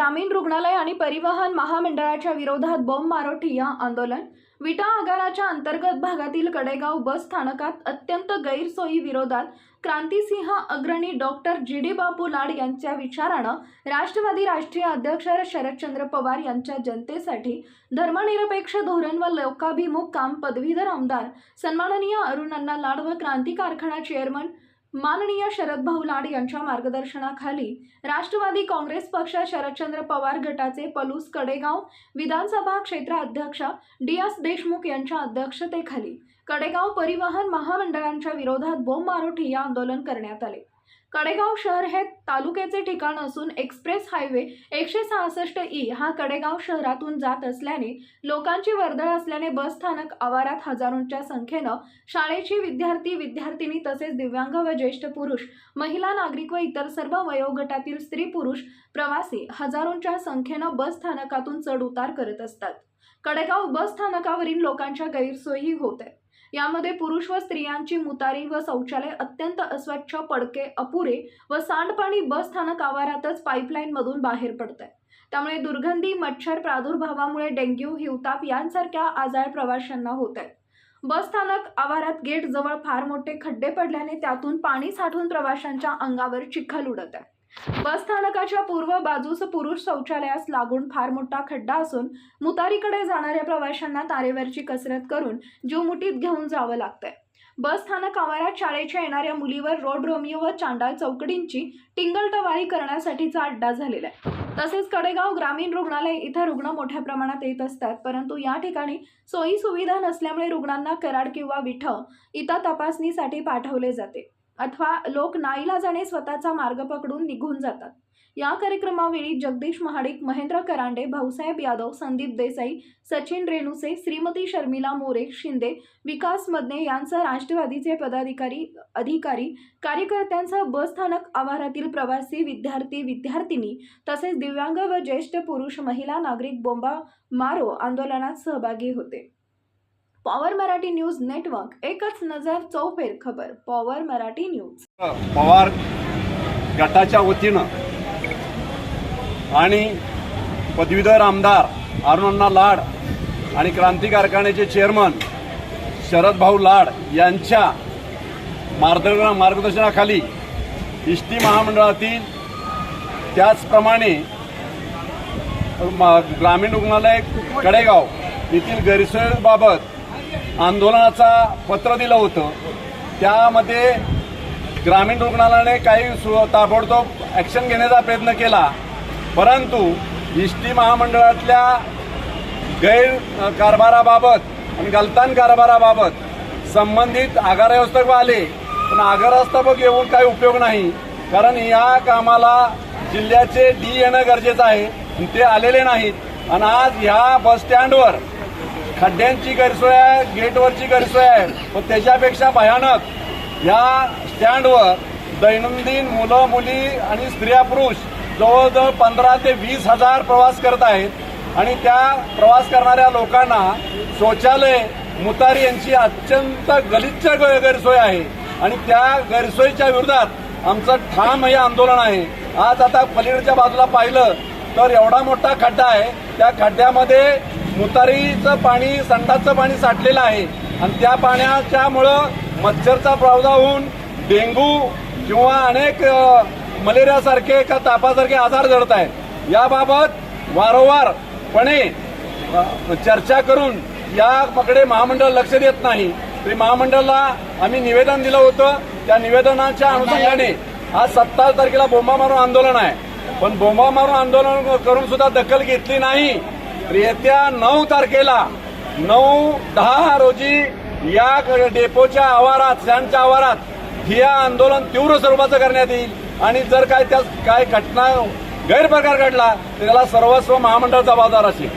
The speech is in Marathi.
ग्रामीण रुग्णालय आणि परिवहन महामंडळाच्या विरोधात बॉम्बमारो ठिय्या आंदोलन. विटा आगाराच्या अंतर्गत भागातील कडेगाव बस स्थानकात अत्यंत गैरसोयी विरोधात क्रांतिसिंह अग्रणी डॉक्टर जी डी बापू लाड यांच्या विचारानं राष्ट्रवादी राष्ट्रीय अध्यक्ष शरदचंद्र पवार यांच्या जनतेसाठी धर्मनिरपेक्ष धोरण व लोकाभिमुख काम पदवीधर आमदार सन्माननीय अरुण अण्णा लाड व क्रांती कारखाना चेअरमन माननीय शरद भाऊ लाड यांच्या मार्गदर्शनाखाली राष्ट्रवादी काँग्रेस पक्ष शरदचंद्र पवार गटाचे पलूस कडेगाव विधानसभा क्षेत्र अध्यक्ष डी एस देशमुख यांच्या अध्यक्षतेखाली कडेगाव परिवहन महामंडळांच्या विरोधात बोंबमारो या आंदोलन करण्यात आले. कडेगाव शहर हे तालुक्याचे ठिकाण असून एक्सप्रेस हायवे एकशे सहासष्ट ई हा कडेगाव शहरातून जात असल्याने लोकांची वर्दळ असल्याने बस स्थानक आवारात हजारोंच्या संख्येनं शाळेची विद्यार्थी विद्यार्थिनी तसेच दिव्यांग व ज्येष्ठ पुरुष महिला नागरिक व इतर सर्व वयोगटातील स्त्री पुरुष प्रवासी हजारोंच्या संख्येनं बस स्थानकातून चढ उतार करत असतात. कडेगाव बस स्थानकावरील लोकांच्या गैरसोयी होत आहेत. यामध्ये पुरुष व स्त्रियांची मुतारी व शौचालय अत्यंत अस्वच्छ पडके अपुरे व सांडपाणी बस स्थानक आवारातच पाईपलाईन मधून बाहेर पडत आहे त्यामुळे दुर्गंधी मच्छर प्रादुर्भावामुळे डेंग्यू हिवताप यांसारख्या आजार प्रवाशांना होत आहेत बस स्थानक आवारात गेट जवळ फार मोठे खड्डे पडल्याने त्यातून पाणी साठून प्रवाशांच्या अंगावर चिखल उडत आहे बस स्थानकाच्या पूर्व बाजूस पुरुष शौचालयास लागून फार मोठा खड्डा असून मुतारीकडे जाणाऱ्या प्रवाशांना तारेवरची कसरत करून जीव मुठीत घेऊन जावं लागतंय. बस स्थानक आवारात शाळेच्या येणाऱ्या मुलीवर रोड रोमिओ व चांडाळ चौकडींची टिंगलटवाळी करण्यासाठीचा अड्डा झालेला आहे. तसेच कडेगाव ग्रामीण रुग्णालय इथं रुग्ण मोठ्या प्रमाणात येत असतात परंतु या ठिकाणी सोयी सुविधा नसल्यामुळे रुग्णांना कराड किंवा विठ इथं तपासणीसाठी पाठवले जाते. अथवा लोक नाईलाजाने स्वतःचा मार्ग पकडून निघून जातात. या कार्यक्रमावेळी जगदीश महाडिक महेंद्र करांडे भाऊसाहेब यादव संदीप देसाई सचिन रेणुसे श्रीमती शर्मिला मोरे शिंदे विकास मदने यांसह राष्ट्रवादीचे पदाधिकारी अधिकारी कार्यकर्त्यांसह बस स्थानक आवारातील प्रवासी विद्यार्थी विद्यार्थिनी तसेच दिव्यांग व ज्येष्ठ पुरुष महिला नागरिक बोंबा मारो आंदोलनात सहभागी होते. पॉवर मराठी न्यूज नेटवर्क एकच नजर चौफेर खबर पॉवर मराठी न्यूज. पवार गटाच्या वतीनं आणि पदवीधर आमदार अरुणण्णा लाड आणि क्रांती कारखान्याचे चेअरमन शरद भाऊ लाड यांच्या मार्गदर्शन मार्गदर्शनाखाली इष्टी महामंडळातील त्याचप्रमाणे ग्रामीण रुग्णालय कडेगाव येथील गैरसोयीबाबत आंदोलनाचा पत्र दिलं होतं. त्यामध्ये ग्रामीण रुग्णालयाने काही सु ताबडतोब ॲक्शन घेण्याचा प्रयत्न केला. परंतु एस टी महामंडळातल्या गैर कारभाराबाबत आणि गलतान कारभाराबाबत संबंधित आगारव्यवस्थापक आले. पण आगार येऊन काही उपयोग नाही. कारण या कामाला जिल्ह्याचे डी येणं गरजेचं आहे. ते आलेले नाहीत. आणि आज ह्या बस स्टँडवर खड्ड्यांची गैरसोय आहे गेटवरची गैरसोय आहे. पण त्याच्यापेक्षा भयानक या स्टँडवर दैनंदिन मुलं मुली आणि स्त्रिया पुरुष जवळजवळ पंधरा ते वीस हजार प्रवास करत आहेत. आणि त्या प्रवास करणाऱ्या लोकांना शौचालय मुतारी यांची अत्यंत गलिच्छ गै- गैरसोय आहे. आणि त्या गैरसोयीच्या विरोधात आमचं ठाम हे आंदोलन आहे. आज आता पलीकडच्या बाजूला पाहिलं तर एवढा मोठा खड्डा आहे. त्या खड्ड्यामध्ये मुतारीचं पाणी संडाचं पाणी साठलेलं आहे. आणि त्या पाण्याच्यामुळं मच्छरचा प्रादुर्भाव होऊन डेंगू किंवा अनेक मलेरियासारखे का तापासारखे आजार जडत आहेत. याबाबत वारंवारपणे चर्चा करून याकडे महामंडळ लक्ष देत नाही. तरी महामंडळाला आम्ही निवेदन दिलं होतं. त्या निवेदनाच्या अनुषंगाने आज सत्तावीस तारखेला बोंबा मारून आंदोलन आहे. पण बोंबा मारून आंदोलन करून सुद्धा दखल घेतली नाही. येत्या नऊ तारखेला नऊ दहा रोजी या डेपोच्या आवारात स्टँडच्या आवारात ठिया आंदोलन तीव्र स्वरूपाचं करण्यात येईल. आणि जर काय त्या काय घटना गैरप्रकार घडला तर त्याला सर्वस्व महामंडळ जबाबदार असेल.